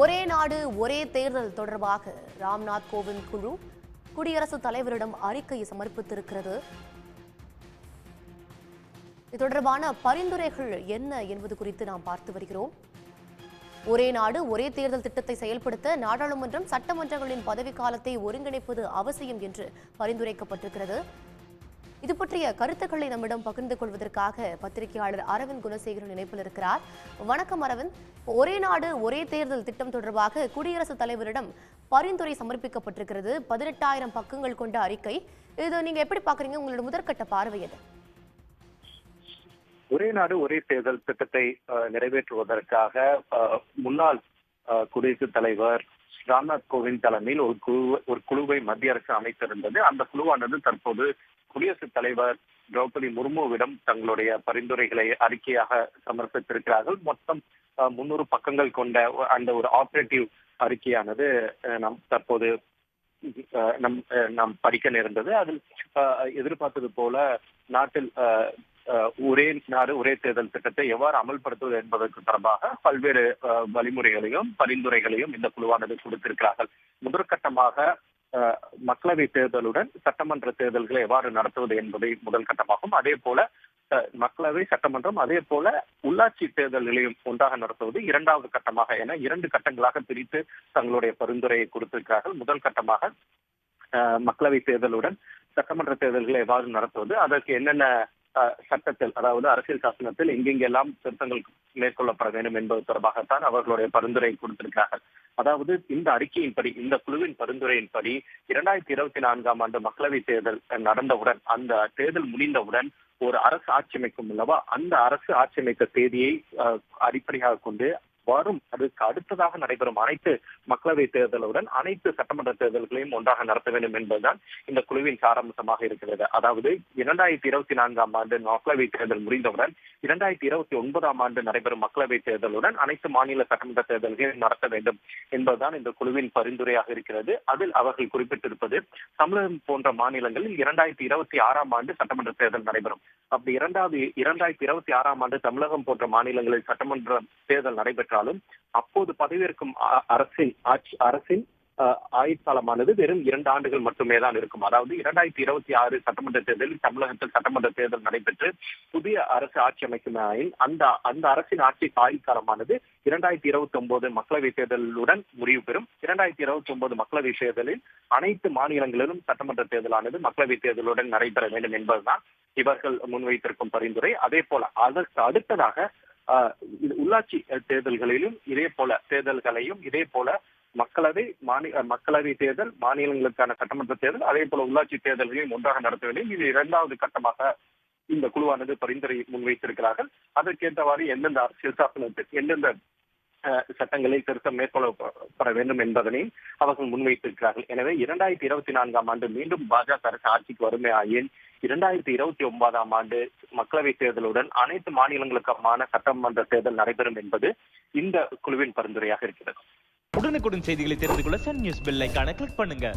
ஒரே நாடு ஒரே தேர்தல் தொடர்பாக ராம்நாத் கோவிந்த் குழு குடியரசுத் தலைவரிடம் அறிக்கை சமர்ப்பித்திருக்கிறது. இது தொடர்பான பரிந்துரைகள் என்ன என்பது குறித்து நாம் பார்த்து வருகிறோம். ஒரே நாடு ஒரே தேர்தல் திட்டத்தை செயல்படுத்த நாடாளுமன்றம் சட்டமன்றங்களின் பதவிக்காலத்தை ஒருங்கிணைப்பது அவசியம் என்று பரிந்துரைக்கப்பட்டிருக்கிறது. இது பற்றிய கருத்துக்களை நம்மிடம் பகிர்ந்து கொள்வதற்காக பத்திரிகையாளர் அரவிந்த் குணசேகரன் இணைப்பில் இருக்கிறார். வணக்கம் அரவிந்த். ஒரே நாடு ஒரே தேர்தல் திட்டம் தொடர்பாக குடியரசுத் தலைவரிடம் பரிந்துரை சமர்ப்பிக்கப்பட்டிருக்கிறது. பதினெட்டாயிரம் பக்கங்கள் கொண்ட அறிக்கை. இது நீங்க எப்படி பாக்குறீங்க உங்களோட முதற்கட்ட பார்வை எது? ஒரே நாடு ஒரே தேர்தல் திட்டத்தை அஹ், நிறைவேற்றுவதற்காக அஹ், முன்னாள் குடியரசுத் தலைவர் ராம்நாத் கோவிந்த் தலைமையில் ஒரு குழு ஒரு குழுவை மத்திய அரசு அமைத்திருந்தது. அந்த குழுவானது தற்போது குடியரசுத் தலைவர் திரௌபதி முர்முவிடம் தங்களுடைய பரிந்துரைகளை அறிக்கையாக சமர்ப்பித்திருக்கிறார்கள். மொத்தம் முன்னூறு பக்கங்கள் கொண்ட அந்த ஒரு ஆபரேட்டிவ் அறிக்கையானது நம் தற்போது நம் அஹ், நாம் படிக்க நேர்ந்தது. அதில் அஹ், எதிர்பார்த்தது போல நாட்டில் அஹ், ஒரே நாடு ஒரே தேர்தல் திட்டத்தை எவ்வாறு அமல்படுத்துவது என்பதற்கு தொடர்பாக பல்வேறு வழிமுறைகளையும் பரிந்துரைகளையும் இந்த குழுவானது கொடுத்திருக்கிறார்கள். முதற்கட்டமாக மக்களவை தேர்தலுடன் சட்டமன்ற தேர்தல்களை எவ்வாறு நடத்துவது என்பதை முதல் கட்டமாகும். அதே போல அஹ், மக்களவை சட்டமன்றம் அதே போல உள்ளாட்சி தேர்தல்களையும் ஒன்றாக நடத்துவது இரண்டாவது கட்டமாக என இரண்டு கட்டங்களாக பிரித்து தங்களுடைய பரிந்துரையை கொடுத்திருக்கிறார்கள். முதல் கட்டமாக மக்களவை தேர்தலுடன் சட்டமன்ற தேர்தல்களை எவ்வாறு நடத்துவது அதற்கு என்னென்ன சட்டத்தில் அதாவது அரசியல் சாசனத்தில் எங்கெங்கெல்லாம் திருத்தங்கள் மேற்கொள்ளப்பட வேண்டும் என்பது தொடர்பாகத்தான் அவர்களுடைய பரிந்துரை கொடுத்திருக்கிறார்கள். அதாவது இந்த அறிக்கையின்படி இந்த குழுவின் பரிந்துரையின்படி இரண்டாயிரத்தி இருபத்தி நான்காம் ஆண்டு மக்களவை தேர்தல் நடந்தவுடன் அந்த தேர்தல் முடிந்தவுடன் ஒரு அரசு ஆட்சி அமைக்கும் அல்லவா அந்த அரசு ஆட்சி அமைக்க தேதியை அடிப்படையாக கொண்டு வரும். அதுக்கு அடுத்ததாக நடைபெறும் அனைத்து மக்களவை தேர்தலுடன் அனைத்து சட்டமன்ற தேர்தல்களையும் ஒன்றாக நடத்த வேண்டும் என்பதுதான் இந்த குழுவின் சாராம்சமாக இருக்கிறது. அதாவது இரண்டாயிரத்தி இருபத்தி நான்காம் ஆண்டு மக்களவை தேர்தல் முடிந்தவுடன் இரண்டாயிரத்தி இருபத்தி ஒன்பதாம் ஆண்டு நடைபெறும் மக்களவை தேர்தலுடன் அனைத்து மாநில சட்டமன்ற தேர்தல்களையும் நடத்த வேண்டும் என்பதுதான் இந்த குழுவின் பரிந்துரையாக இருக்கிறது. அதில் அவர்கள் குறிப்பிட்டிருப்பது தமிழகம் போன்ற மாநிலங்களில் இரண்டாயிரத்தி இருபத்தி ஆறாம் ஆண்டு சட்டமன்ற தேர்தல் நடைபெறும். அப்படி இரண்டாவது இரண்டாயிரத்தி இருபத்தி ஆறாம் ஆண்டு தமிழகம் போன்ற மாநிலங்களில் சட்டமன்ற தேர்தல் நடைபெற்ற என்றாலும் அப்போது பதவியேற்கும் அரசின் ஆட்சி அரசின் ஆயுட்காலமானது வெறும் இரண்டு ஆண்டுகள் மட்டுமே தான் இருக்கும். அதாவது இரண்டாயிரத்தி இருபத்தி ஆறு சட்டமன்ற தேர்தலில் தமிழகத்தில் சட்டமன்ற தேர்தல் நடைபெற்று புதிய அரசு ஆட்சி அமைக்கும் அந்த அந்த அரசின் ஆட்சி ஆயுட்காலமானது இரண்டாயிரத்தி இருபத்தி ஒன்பது மக்களவை தேர்தலுடன் முடிவு பெறும். இரண்டாயிரத்தி இருபத்தி ஒன்பது மக்களவை தேர்தலில் அனைத்து மாநிலங்களிலும் சட்டமன்ற தேர்தலானது மக்களவைத் தேர்தலுடன் நடைபெற வேண்டும் என்பதுதான் இவர்கள் முன்வைத்திருக்கும் பரிந்துரை. அதே போல அதற்கு அடுத்ததாக உள்ளாட்சி தேர்தல்களிலும் இதே போல தேர்தல்களையும் இதே போல மக்களவை மாநில மக்களவை தேர்தல் மாநிலங்களுக்கான சட்டமன்ற தேர்தல் அதே போல உள்ளாட்சி தேர்தல்களையும் ஒன்றாக நடத்த வேண்டும் இது இரண்டாவது கட்டமாக இந்த குழுவானது பரிந்துரை முன்வைத்திருக்கிறார்கள். அதற்கேற்றவாறு எந்தெந்த அரசியல் சாசனத்தில் எந்தெந்த சட்டங்களில் திருத்தம் மேற்கொள்ளப்பட வேண்டும் என்பதனையும் அவர்கள் முன்வைத்திருக்கிறார்கள். எனவே இரண்டாயிரத்தி இருபத்தி நான்காம் ஆண்டு மீண்டும் பாஜக அரசு ஆட்சிக்கு வறுமை ஆயின் இரண்டாயிரத்தி இருபத்தி ஒன்பதாம் ஆண்டு மக்களவை தேர்தலுடன் அனைத்து மாநிலங்களுக்குமான சட்டமன்ற தேர்தல் நடைபெறும் என்பது இந்த குழுவின் பரிந்துரையாக இருக்கிறது. உடனுக்குடன் செய்திகளை தெரிந்து கொள்ள சன் நியூஸ் பெல் ஐகானை கிளிக் பண்ணுங்க.